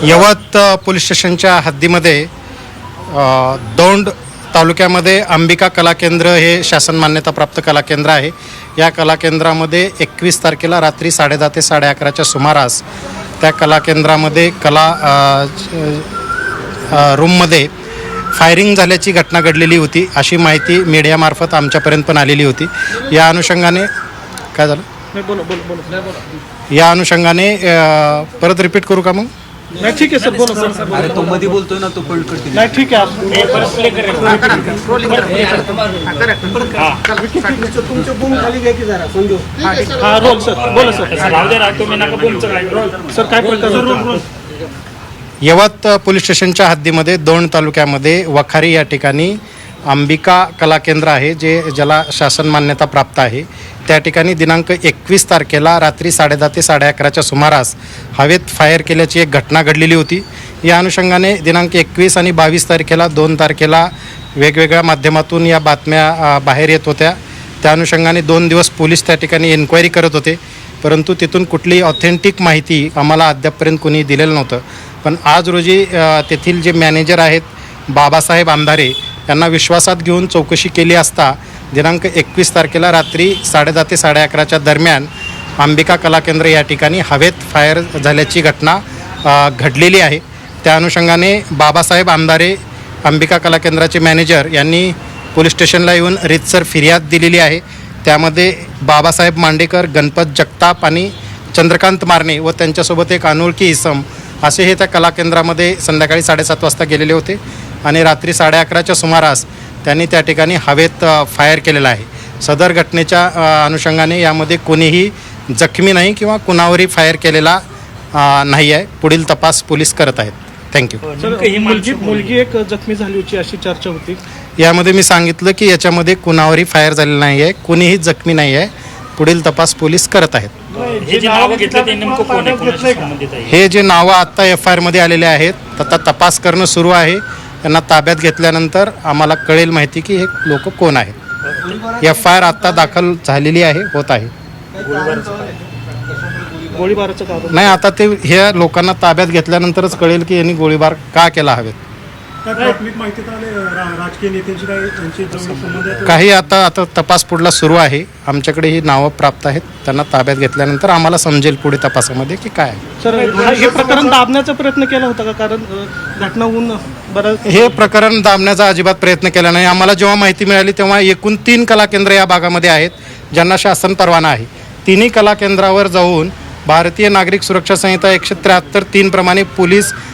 यवत police स्टेशनच्या हद्दीमध्ये दौंड तालुक्यामध्ये अंबिका कला केंद्र हे शासन मान्यताप्राप्त कला केंद्र आहे. या कला केंद्रामध्ये एकवीस तारखेला रात्री साडेदहा ते साडे अकराच्या सुमारास त्या कला केंद्रामध्ये कला रूममध्ये फायरिंग झाल्याची घटना घडलेली होती अशी माहिती मीडियामार्फत आमच्यापर्यंत पण आलेली होती. या अनुषंगाने काय झालं? या अनुषंगाने परत रिपीट करू का मग? नाही ठीक आहे सर बोला सर. सर अरे तो मध्ये बोलतोय ना तो पॉईंट करते नाही ठीक आहे हा रोल सर बोला सर सर काय प्रकार यवत पोलीस स्टेशनच्या हद्दीमध्ये दोन तालुक्यामध्ये वखारी या ठिकाणी अंबिका कला केंद्र आहे जे ज्याला शासन मान्यता प्राप्त आहे. त्या ठिकाणी दिनांक एकवीस तारखेला रात्री साडेदहा ते साडे अकराच्या सुमारास हवेत फायर केल्याची एक घटना घडलेली होती. या अनुषंगाने दिनांक एकवीस आणि बावीस तारखेला दोन तारखेला वेगवेगळ्या माध्यमातून या बातम्या बाहेर येत होत्या. त्या अनुषंगाने दोन दिवस पोलीस त्या ठिकाणी एन्क्वायरी करत होते. परंतु तिथून कुठली ऑथेंटिक माहिती आम्हाला अद्यापपर्यंत कुणी दिलेलं नव्हतं. पण आज रोजी तेथील जे मॅनेजर आहेत बाबासाहेब आमदारे यांना विश्वासात घेऊन चौकशी केली असता दिनांक एकवीस तारखेला रात्री साडेदहा ते साडे अकराच्या दरम्यान अंबिका कला केंद्र या ठिकाणी हवेत फायर झाल्याची घटना घडलेली आहे. त्या अनुषंगाने बाबासाहेब आमदारे अंबिका कला केंद्राचे मॅनेजर यांनी पोलीस स्टेशनला येऊन रितसर फिर्याद दिलेली आहे. त्यामध्ये बाबासाहेब मांडेकर गणपत जगताप आणि चंद्रकांत मारणे व त्यांच्यासोबत एक अनोळखी इसम असे हे त्या कला केंद्रामध्ये संध्याकाळी साडेसात वाजता गेलेले होते. आणि रात्री साडे अकराच्या सुमारास त्यांनी त्या ठिकाणी हवेत फायर केलेला आहे. सदर घटनेच्या अनुषंगाने यामध्ये कोणीही जखमी नाही किंवा कुणावरही फायर केलेला नाही आहे. पुढील तपास पोलीस करत आहेत. थँक्यू सर मुलगी मुलगी एक जखमी झाली होती अशी चर्चा होती. यामध्ये मी सांगितलं की याच्यामध्ये कुणावरही फायर झालेलं नाही आहे कुणीही जखमी नाही आहे. पुढील तपास पोलीस करत आहेत. हे जे नावं घेतलं ते नेमकं कोण आहे? कोणाशी संबंधित आहे? हे जे नावं आत्ता एफ आय आरमध्ये आलेले आहेत आता तपास करणं सुरू आहे. त्यांना ताब्यात घेतल्यानंतर आम्हाला कळेल माहिती की हे लोक कोण आहेत. एफ आय आर आत्ता दाखल झालेली आहे होत आहे. नाही आता ते ह्या लोकांना ताब्यात घेतल्यानंतरच कळेल की यांनी गोळीबार का केला हवेत. काय प्राथमिक माहितीत आले रा- राजकीय नेत्यांची काय त्यांची जवळ संबंध आहेत काही आता आता तपास पुढला सुरू आहे. आमच्याकडे ही नावं प्राप्त आहेत. त्यांना ताब्यात घेतल्यानंतर आम्हाला समजेल पुढे तपासामध्ये की काय आहे. सर हा- हे प्रकरण दाबण्याचा प्रयत्न केला होता का? कारण अ, घटना होऊन बरं हे प्रकरण दाबण्याचा अजिबात प्रयत्न केला नाही. आम्हाला जेव्हा माहिती मिळाली तेव्हा एकूण तीन कला केंद्र या भागामध्ये आहेत ज्यांना शासन परवाना आहे. तिन्ही कला केंद्रावर जाऊन भारतीय नागरिक सुरक्षा संहिता एकशे त्र्याहत्तर तीन प्रमाणे पोलीस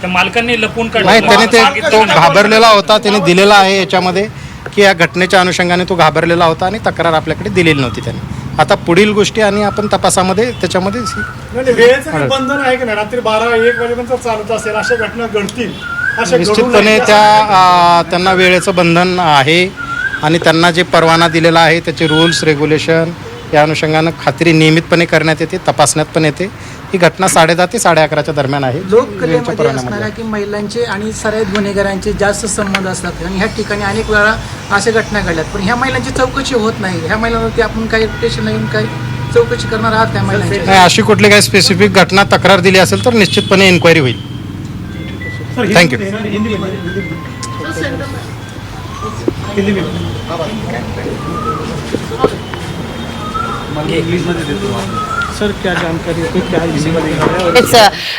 त्या मालकांनी लपून नाही त्याने ते तो. घाबरलेला होता त्याने दिलेला आहे याच्यामध्ये की या घटनेच्या अनुषंगाने तो घाबरलेला होता आणि तक्रार आपल्याकडे दिलेली नव्हती त्याने. आता पुढील गोष्टी आणि आपण तपासामध्ये त्याच्यामध्ये बंधन आहे की नाही? रात्री बारा एक वाजेपर्यंत चालत असेल अशा घटना घडतील निश्चितपणे त्या त्यांना वेळेचं बंधन आहे आणि त्यांना जे परवाना दिलेला आहे त्याचे रूल्स रेग्युलेशन या अनुषंगानं खात्री नियमितपणे करण्यात येते तपासण्यात पण येते. ही घटना साडेदहा ते साडे अकराच्या दरम्यान आहे. वेळेच्या लोककलेमध्ये असणाऱ्या की महिलांचे आणि सराईत गुन्हेगारांचे जास्त संबंध असतात. आणि ह्या ठिकाणी अनेक वेळा अशा घटना घडल्यात. पण ह्या महिलांची चौकशी होत नाही. ह्या महिलांवरती आपण काही स्टेशन येऊन काही चौकशी करणार आहात त्या महिलांची नाही अशी कुठली काही स्पेसिफिक घटना तक्रार दिली असेल तर निश्चितपणे इन्क्वायरी होईल. मध्ये. मला इंग्लिशमध्ये देतो सर क्या जानकारी होती क्या इसीमध्ये तेच,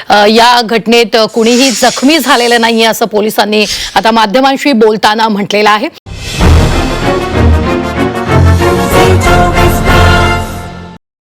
अ, या घटनेत कुणीही जखमी झालेलं नाहीये असं पोलिसांनी आता माध्यमांशी बोलताना म्हटलेलं आहे.